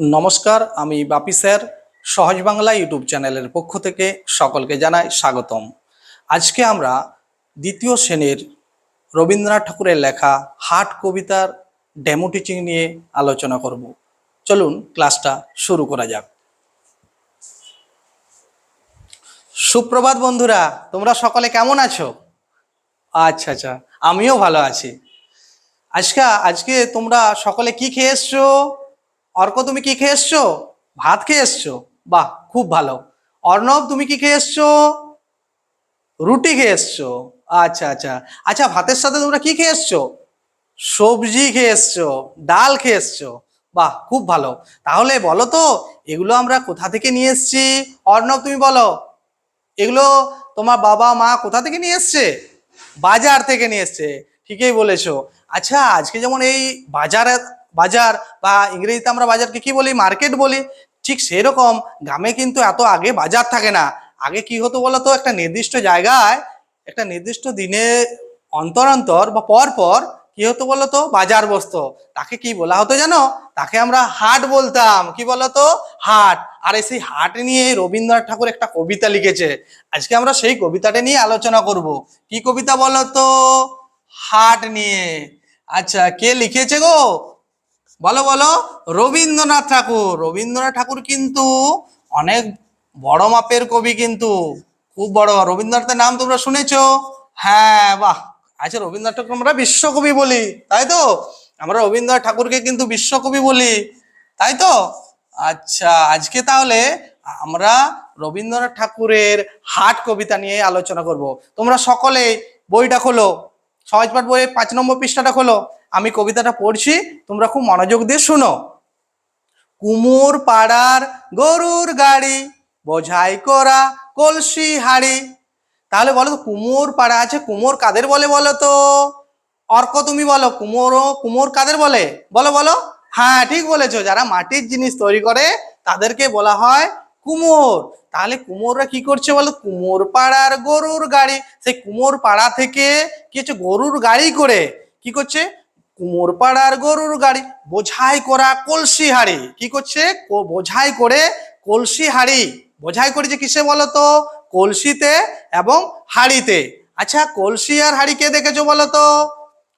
নমস্কার, আমি বাপি স্যার। সহজ বাংলা ইউটিউব চ্যানেলের পক্ষ থেকে সকলকে জানাই স্বাগতম। আজকে আমরা দ্বিতীয় শ্রেণির রবীন্দ্রনাথ ঠাকুরের লেখা হাট কবিতার ডেমো টিচিং নিয়ে আলোচনা করব। চলুন ক্লাসটা শুরু করা যাক। সুপ্রভাত বন্ধুরা, তোমরা সকলে কেমন আছো? আচ্ছা আচ্ছা আমিও ভালো আছি। আজকে আজকে তোমরা সকলে কি খেয়ে এসছো? অর্ক, তুমি কি খেয়ে এসছো? ভাত খেয়ে এসছো? বাহ, খুব ভালো। অর্ণব, তুমি কি খেয়ে এসছো? রুটি খেয়ে এসছো। আচ্ছা আচ্ছা। আচ্ছা ভাতের সাথে তোমরা কি খেয়ে এসছো? সবজি খেয়ে এসছো, ডাল খেয়ে এসছো। বাহ, খুব ভালো। তাহলে বলো তো, এগুলো আমরা কোথা থেকে নিয়ে এসছি? অর্ণব, তুমি বলো। এগুলো তোমার বাবা, মা কোথা থেকে নিয়ে এসছে? বাজার থেকে নিয়ে এসছে। ঠিকই বলেছ। আচ্ছা আজকে যেমন এই বাজারে বাজার বা ইংরেজিতে আমরা বাজারকে কি বলি? মার্কেট বলি। ঠিক সেরকম গ্রামে কিন্তু এত আগে বাজার থাকে না। আগে কি হতো বলতো? একটা নির্দিষ্ট জায়গায়, একটা নির্দিষ্ট দিনে অন্তর অন্তর বা পর পর কি হতো বলতো? বাজার বসতো। তাকে কি বলা হতো জানো? তাকে আমরা হাট বলতাম। কি বলতো? হাট। আর সেই হাট নিয়ে রবীন্দ্রনাথ ঠাকুর একটা কবিতা লিখেছে। আজকে আমরা সেই কবিতাটা নিয়ে আলোচনা করব। কি কবিতা বলতো? হাট নিয়ে। আচ্ছা কে লিখেছে গো? বলো বলো, রবীন্দ্রনাথ ঠাকুর। রবীন্দ্রনাথ ঠাকুর কিন্তু অনেক বড় মাপের কবি কিন্তু, খুব বড়। রবীন্দ্রনাথের নাম তোমরা শুনেছ? হ্যাঁ বাহ। আচ্ছা রবীন্দ্রনাথ ঠাকুর আমরা বিশ্বকবি বলি, তাই তো? আমরা রবীন্দ্রনাথ ঠাকুরকে কিন্তু বিশ্বকবি বলি, তাই তো? আচ্ছা আজকে তাহলে আমরা রবীন্দ্রনাথ ঠাকুরের হাট কবিতা নিয়ে আলোচনা করব। তোমরা সকলে বইটা খোলো। সহজপাঠ বইয়ের পাঁচ নম্বর পৃষ্ঠাটা খোলো। আমি কবিতাটা পড়ছি, তোমরা খুব মনোযোগ দিয়ে শুনো। কুমোর পাড়ার গরুর গাড়ি, বোঝাই করা কলসি হাড়ি। তাহলে বলো তো, কুমোর পাড়া আছে, কুমোর কাদের বলে বলো তো? অর্ক তুমি বলো, কুমোর কুমোর কাদের বলে? বলো বলো। হ্যাঁ ঠিক বলেছ। যারা মাটির জিনিস তৈরি করে, তাদেরকে বলা হয় কুমোর। তাহলে কুমোররা কি করছে বলো? কুমোর পাড়ার গরুর গাড়ি। সেই কুমোর পাড়া থেকে কি হচ্ছে? গরুর গাড়ি করে কি করছে? কুমোর পাড়ার গরুর গাড়ি। বোঝাই করা কলসি হাড়ি কি করছে? বোঝাই করে কলসি হাড়ি বোঝাই করেছে কিসে বলো তো? কলসিতে এবং হাড়িতে। আচ্ছা কলসি আর হাড়ি কে দেখেছ বলো তো?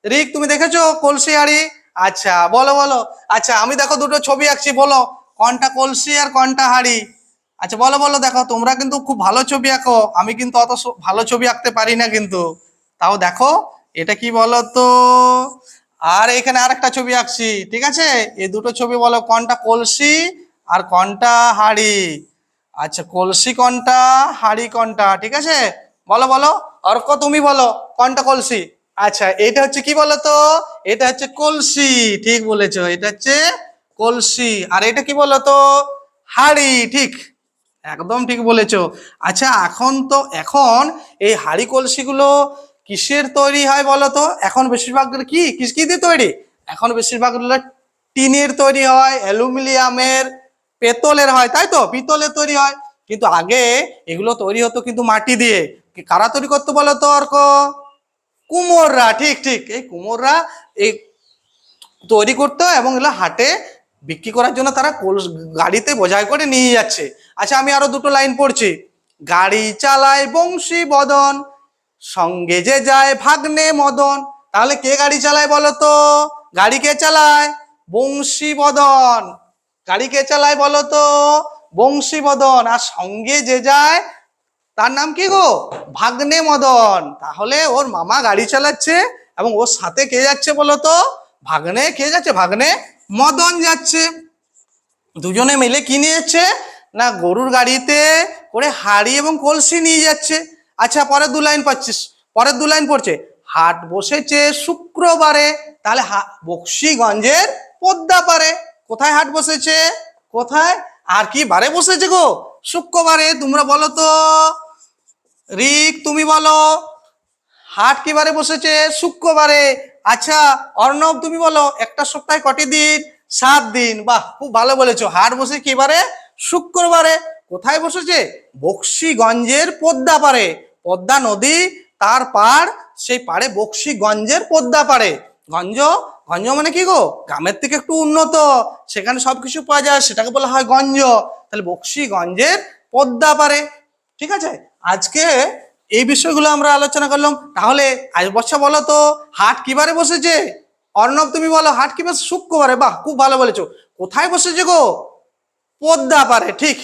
রিক, তুমি দেখেছ কলসি হাড়ি আচ্ছা বলো বলো। আচ্ছা আমি দেখো দুটো ছবি আঁকছি, বলো। কোনটা কলসি আর কোনটা হাড়ি? আচ্ছা বলো বলো, দেখো, তোমরা কিন্তু খুব ভালো ছবি আঁকো, আমি কিন্তু অত ভালো ছবি আঁকতে পারি না কিন্তু। তাও দেখো, এটা কি বলো তো আর এখানে আরেকটা ছবি আঁকছি, ঠিক আছে? এই দুটো ছবি বলো, কোনটা কলসি আর কোনটা হাড়ি? আচ্ছা কলসি কোনটা, হাড়ি কোনটা, ঠিক আছে? বলো বলো, অর্ক, তুমি বলো, কোনটা কলসি? আচ্ছা এটা হচ্ছে কি বলো তো এটা হচ্ছে কলসি, ঠিক বলেছ, এটা হচ্ছে কলসি। আর এটা কি বলো তো হাড়ি, ঠিক। একদম ঠিক বলেছ। আচ্ছা এখন তো, এখন এই হাড়ি কলসিগুলো কিসের তৈরি হয় বলো তো? এখন বেশিরভাগ কি কি? দিয়ে তৈরি? এখন বেশিরভাগ টিনের তৈরি হয়, অ্যালুমিনিয়ামের, পেতলের হয়, তাই তো? পিতলের তৈরি হয়। কিন্তু আগে এগুলো তৈরি হতো কিন্তু মাটি দিয়ে। কারা তৈরি করতো বলো তো কুমোররা, ঠিক ঠিক। এই কুমোররা এই তৈরি করতো এবং এগুলো হাটে বিক্রি করার জন্য তারা গাড়িতে বোঝাই করে নিয়ে যাচ্ছে। আচ্ছা আমি আরও দুটো লাইন পড়ছি। গাড়ি চালায় বংশী বদন, সঙ্গে যে যায় ভাগ্নে মদন। তাহলে কে গাড়ি চালায় বলো তো? গাড়ি কে চালায়? বংশী বদন। গাড়ি কে চালায় বলো তো? বংশী বদন। আর সঙ্গে যে যায়, তার নাম কি গো? ভাগ্নে মদন। তাহলে ওর মামা গাড়ি চালাচ্ছে এবং ওর সাথে কে যাচ্ছে বলো তো? ভাগ্নে, কে যাচ্ছে? ভাগ্নে মদন যাচ্ছে। দুজনে মিলে কি যাচ্ছে না, গরুর গাড়িতে করে হাড়ি এবং কলসি নিয়ে যাচ্ছে। আচ্ছা পরের দু লাইন পাচ্ছিস। পরের দু লাইন পড়ছে, হাট বসেছে শুক্রবারে। তাহলে বক্সিগঞ্জের পদ্মা পারে কোথায় হাট বসেছে? কোথায়? আর কি বারে বসেছে গো? শুক্রবারে, তোমরা বলো তো। রিক, তুমি বলো। হাট কি বারে বসেছে? শুক্রবারে। আচ্ছা অর্ণব, তুমি বলো। একটা সপ্তাহে কটি দিন? সাত দিন। বাহ, খুব ভালো বলেছ। হাট বসে কি বারে শুক্রবারে। কোথায় বসেছে? বক্সিগঞ্জের পদ্মা পারে পদ্মা নদী, তার পার সেই পাড়ে বক্সিগঞ্জের পদ্মা পারে গঞ্জ গঞ্জ মানে কি গো? গ্রামের থেকে একটু উন্নত। সেখানে সবকিছু পাওয়া যায়, সেটাকে বলা হয় গঞ্জ। তাহলে বক্সিগঞ্জের পদ্মা পারে ঠিক আছে? আজকে এই বিষয়গুলো আমরা আলোচনা করলাম। তাহলে আজ বর্ষা বলো তো, হাট কিবারে বসেছে? অর্ণব, তুমি বলো, হাট কি বসে শুক্রবারে? বাহ, খুব ভালো বলেছ। কোথায় বসেছে গো? পদ্মা পারে ঠিক।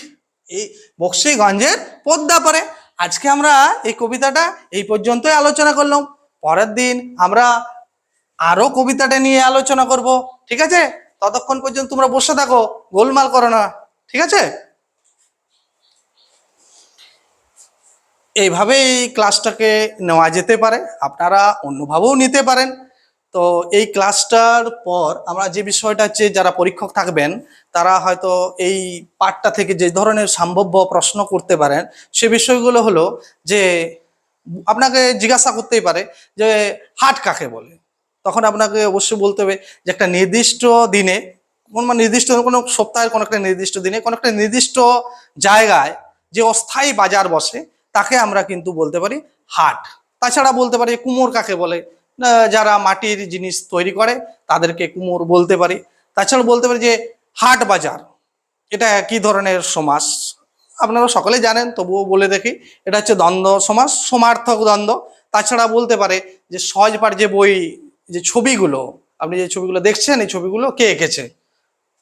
এই বক্সিগঞ্জের পদ্মা পারে আজকে আমরা এই কবিতাটা এই পর্যন্তই আলোচনা করলাম। পরের দিন আমরা আরও কবিতাটা নিয়ে আলোচনা করব, ঠিক আছে? ততক্ষণ পর্যন্ত তোমরা বসে থাকো, গোলমাল করো না, ঠিক আছে? এইভাবেই ক্লাসটাকে নেওয়া যেতে পারে। আপনারা অন্যভাবেও নিতে পারেন। তো এই ক্লাসটার পর আমরা যে বিষয়টা হচ্ছে যারা পরীক্ষক থাকবেন, তারা হয়তো এই পাঠটা থেকে যে ধরনের সম্ভাব্য প্রশ্ন করতে পারেন, সে বিষয়গুলো হলো যে আপনাকে জিজ্ঞাসা করতেই পারে যে হাট কাকে বলে? তখন আপনাকে অবশ্যই বলতে হবে যে একটা নির্দিষ্ট দিনে, কোন মানে নির্দিষ্ট কোনো সপ্তাহের কোনো একটা নির্দিষ্ট দিনে, কোনো একটা নির্দিষ্ট জায়গায় যে অস্থায়ী বাজার বসে, তাকে আমরা কিন্তু বলতে পারি হাট। তাছাড়া বলতে পারি কুমোর কাকে বলে? যারা মাটির জিনিস তৈরি করে, তাদেরকে কুমোর বলতে পারি। তাছাড়া বলতে পারি যে, হাট বাজার, এটা কি ধরনের সমাস আপনারা সকলে জানেন, তবুও বলে দেখি, এটা হচ্ছে দ্বন্দ্ব সমাস সমার্থক দ্বন্দ্ব। তাছাড়া বলতে পারে যে সহজপাঠ যে বই, যে ছবিগুলো, আপনি যে ছবিগুলো দেখছেন, এই ছবিগুলো কে এঁকেছে?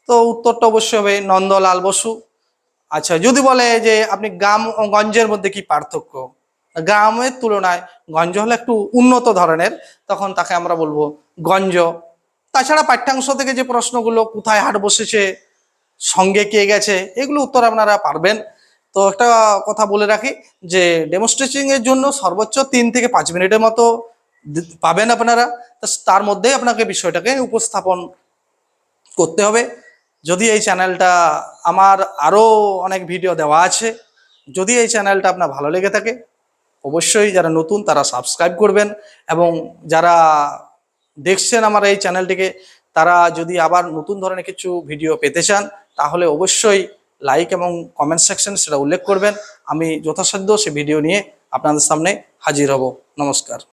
তো উত্তরটা অবশ্যই হবে নন্দলাল বসু। আচ্ছা যদি বলে যে, আপনি গ্রাম ও গঞ্জের মধ্যে কি পার্থক্য? গ্রামের তুলনায় গঞ্জ হলো একটু উন্নত ধরনের, তখন তাকে আমরা বলব গঞ্জ। তাছাড়া পাঠ্যাংশ থেকে যে প্রশ্নগুলো, কোথায় হাট বসেছে, সঙ্গে কে গেছে, এগুলো উত্তর আপনারা পারবেন। তো একটা কথা বলে রাখি যে ডেমনস্ট্রেটিং এর জন্য সর্বোচ্চ তিন থেকে পাঁচ মিনিটের মতো পাবেন আপনারা। তার মধ্যেই আপনাকে বিষয়টাকে উপস্থাপন করতে হবে। যদি এই চ্যানেলটা আমার আরও অনেক ভিডিও দেওয়া আছে, যদি এই চ্যানেলটা আপনার ভালো লেগে থাকে অবশ্যই যারা নতুন তারা সাবস্ক্রাইব করবেন এবং যারা দেখছেন আমার এই চ্যানেলটিকে তারা যদি আবার নতুন ধরনের কিছু ভিডিও পেতে চান, তাহলে অবশ্যই লাইক এবং কমেন্ট সেকশন সেটা উল্লেখ করবেন। আমি যথাসাধ্য সে ভিডিও নিয়ে আপনাদের সামনে হাজির হব। নমস্কার।